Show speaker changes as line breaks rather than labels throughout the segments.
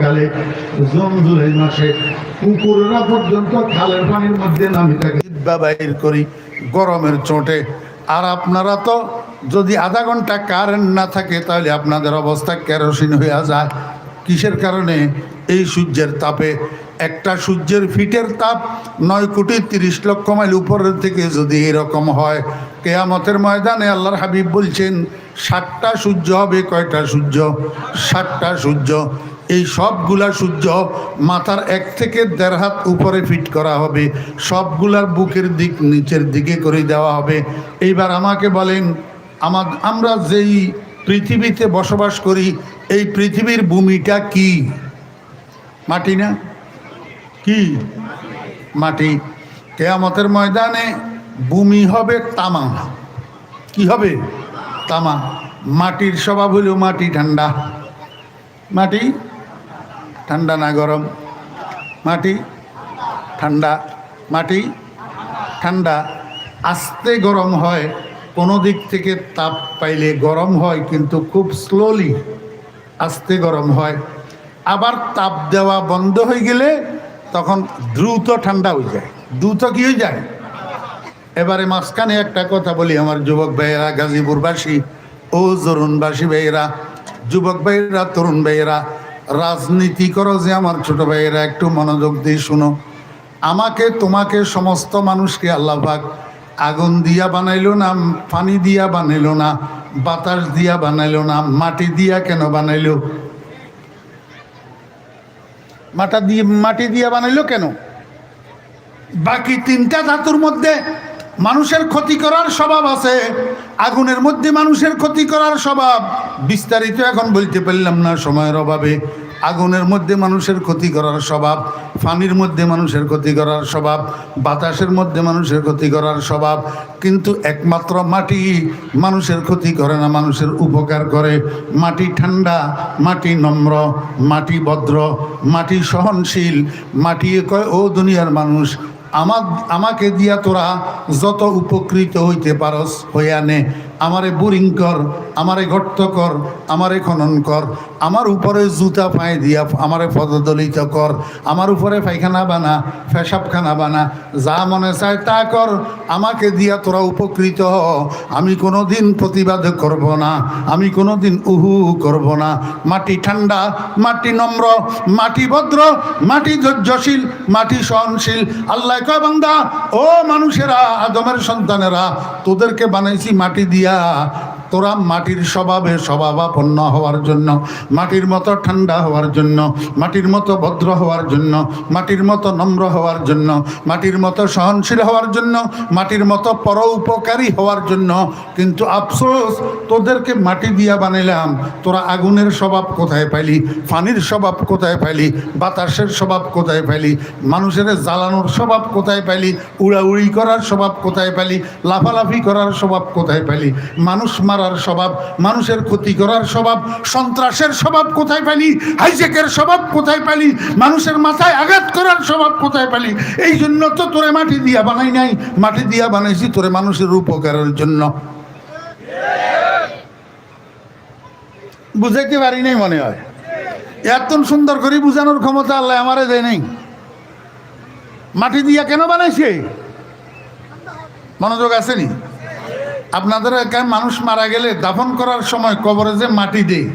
কালে জমজুলের মাসে কুকুররা পর্যন্ত খালের পানির মধ্যে নামি থাকে। করি গরমের চোটে। আর আপনারা তো যদি আধা ঘণ্টা কারেন্ট না থাকে, তাহলে আপনাদের অবস্থা কেরোসিন হয়ে যায়। কিসের কারণে? এই সূর্যের তাপে। একটা সূর্যের ফিটের তাপ নয় কোটি তিরিশ লক্ষ মাইল উপরের থেকে যদি এরকম হয়, কেয়ামতের ময়দানে আল্লাহর হাবিব বলছেন ষাটটা সূর্য হবে, কয়টা সূর্য? ষাটটা সূর্য। এই সবগুলা সূর্য মাথার এক থেকে দেড় হাত উপরে ফিট করা হবে। সবগুলার বুকের দিক নিচের দিকে করে দেওয়া হবে। এইবার আমাকে বলেন, আমার, আমরা যেই পৃথিবীতে বসবাস করি, এই পৃথিবীর ভূমিটা কি? মাটি না? কি? মাটি। কেয়ামতের ময়দানে ভূমি হবে তামা। কি হবে? তামা। মাটির স্বভাব হলো মাটি ঠান্ডা। মাটি? ঠান্ডা না গরম। মাটি, ঠান্ডা। মাটি, ঠান্ডা। আস্তে গরম হয়, কোনো দিক থেকে তাপ পাইলে গরম হয়, কিন্তু খুব স্লোলি আস্তে গরম হয়। আবার তাপ দেওয়া বন্ধ হয়ে গেলে তখন দ্রুত ঠান্ডা হয়ে যায়। দ্রুত কি হয়ে যায়? এবারে মাঝখানে একটা কথা বলি আমার যুবক ভাইয়েরা, গাজীপুরবাসী। ও জরুনবাসী ভাইয়েরা, যুবক ভাইয়েরা, তরুণ ভাইয়েরা রাজনীতি করো যে আমার ছোট ভাইয়েরা, একটু মনোযোগ দিয়ে শুনো। আমাকে, তোমাকে, সমস্ত মানুষকে আল্লাহ পাক আগুন দিয়া বানাইলো না, পানি দিয়া বানাইলো না, বাতাস দিয়া বানাইলো না, মাটি দিয়া কেন বানাইল? মাটা দিয়ে মাটি দিয়া বানাইলো কেন? বাকি তিনটা ধাতুর মধ্যে মানুষের ক্ষতি করার স্বভাব আছে, আগুনের মধ্যে মানুষের ক্ষতি করার স্বভাব। বিস্তারিত এখন বলতে পারলাম না সময়ের অভাবে। আগুনের মধ্যে মানুষের ক্ষতি করার স্বভাব, পানির মধ্যে মানুষের ক্ষতি করার স্বভাব, বাতাসের মধ্যে মানুষের ক্ষতি করার স্বভাব। কিন্তু একমাত্র মাটি মানুষের ক্ষতি করে না, মানুষের উপকার করে। মাটি ঠান্ডা, মাটি নম্র, মাটি ভদ্র, মাটি সহনশীল, মাটি কয়, ও দুনিয়ার মানুষ আমার আমাকে দিয়া তোরা যত উপকৃত হইতে পারস হইয়া নে। আমারে বোরিং কর, আমারে গর্ত কর, আমারে খনন কর, আমার উপরে জুতা পায়ে দিয়া আমারে পদদলিত কর, আমার উপরে পায়খানা বানা, পেশাবখানা বানা, যা মনে চায় তা কর, আমাকে দিয়া তোরা উপকৃত হ। আমি কোনো দিন প্রতিবাদ করব না, আমি কোনো দিন উহু করব না। মাটি ঠান্ডা, মাটি নম্র, মাটি ভদ্র, মাটি ধৈর্যশীল, মাটি সহনশীল। আল্লাহ কয় বান্দা, ও মানুষেরা, আদমের সন্তানেরা, তোদেরকে বানাইছি মাটি দিয়া yeah, তোরা মাটির স্বভাবে স্বভাবাপন্ন হওয়ার জন্য, মাটির মতো ঠান্ডা হওয়ার জন্য, মাটির মতো ভদ্র হওয়ার জন্য, মাটির মতো নম্র হওয়ার জন্য, মাটির মতো সহনশীল হওয়ার জন্য, মাটির মতো পর উপকারী হওয়ার জন্য। কিন্তু আফসোস, তোদেরকে মাটি দিয়া বানাইলাম, তোরা আগুনের স্বভাব কোথায় পাইলি, পানির স্বভাব কোথায় পাইলি, বাতাসের স্বভাব কোথায় পাইলি, মানুষের জ্বালানোর স্বভাব কোথায় পাইলি, উড়াউড়ি করার স্বভাব কোথায় পাইলি, লাফালাফি করার স্বভাব কোথায় পাইলি, মানুষ মারার স্বভাব, মানুষের ক্ষতি করার স্বভাব, সন্ত্রাসের স্বভাব কোথায় পাইলি হাইজেকের স্বভাব কোথায় পাইলি মানুষের মাথায় আঘাত করার স্বভাব কোথায় পাইলি এই জন্য তো তোরে মাটি দিয়া বানাই নাই। মাটি দিয়া বানাইছি তোরে মানুষের উপকারের জন্য। বুঝাইতে পারি নাই মনে হয়। এত সুন্দর করে বুঝানোর ক্ষমতা আল্লাহ আমারে দেয় নাই। মাটি দিয়া কেন বানাইছে? মনোযোগ আসেনি আপনাদের এলাকায় মানুষ মারা গেলে দাফন করার সময় কবরে যে মাটি দেয়,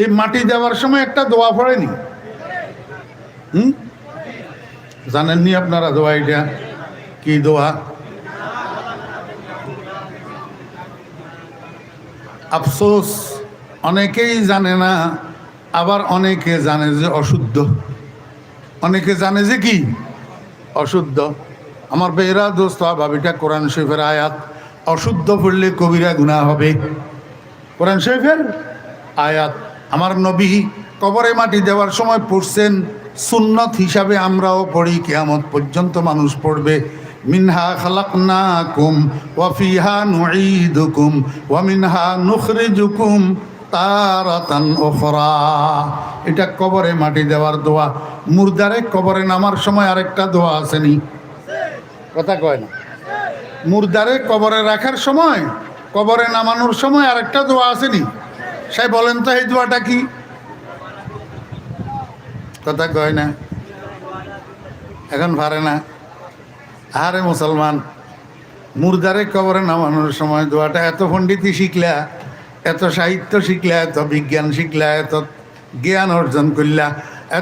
এই মাটি দেওয়ার সময় একটা দোয়া পড়েনি? হুম? জানেননি আপনারা দোয়া এটা? কি দোয়া? আফসোস, অনেকেই জানে না, আবার অনেকে জানে যে অশুদ্ধ। অনেকে জানে যে কি? অশুদ্ধ। আমার বেহরা দোস্ত, ভাবিটা কোরআন শরীফের আয়াত। অশুদ্ধ পড়লে কবিরা গুণা হবে। কোরআন শরীফের আয়াত, আমার নবী কবরে মাটি দেওয়ার সময় পড়ছেন, সুন্নত হিসাবে আমরাও পড়ি, কেয়ামত পর্যন্ত মানুষ পড়বে। মিনহা খালাকনাকুম ওয়া ফিহা নুঈদুকুম ওয়া মিনহা নুখরিজুকুম তারাতান উখরা। এটা কবরে মাটি দেওয়ার দোয়া। মুর্দারে কবরে নামার সময় আরেকটা দোয়া আসেনি কথা কয় না। মুর্দারে কবরে রাখার সময়, কবরে নামানোর সময় আরেকটা দোয়া আসেনি। সে বলেন তো, এই দোয়াটা কি? কথা কয় না। এখন পারে না। আরে মুসলমান, মুর্দারে কবরে নামানোর সময় দোয়াটা এত পণ্ডিতি শিখলা, এত সাহিত্য শিখলা, এত বিজ্ঞান শিখলা, এত জ্ঞান অর্জন করলা।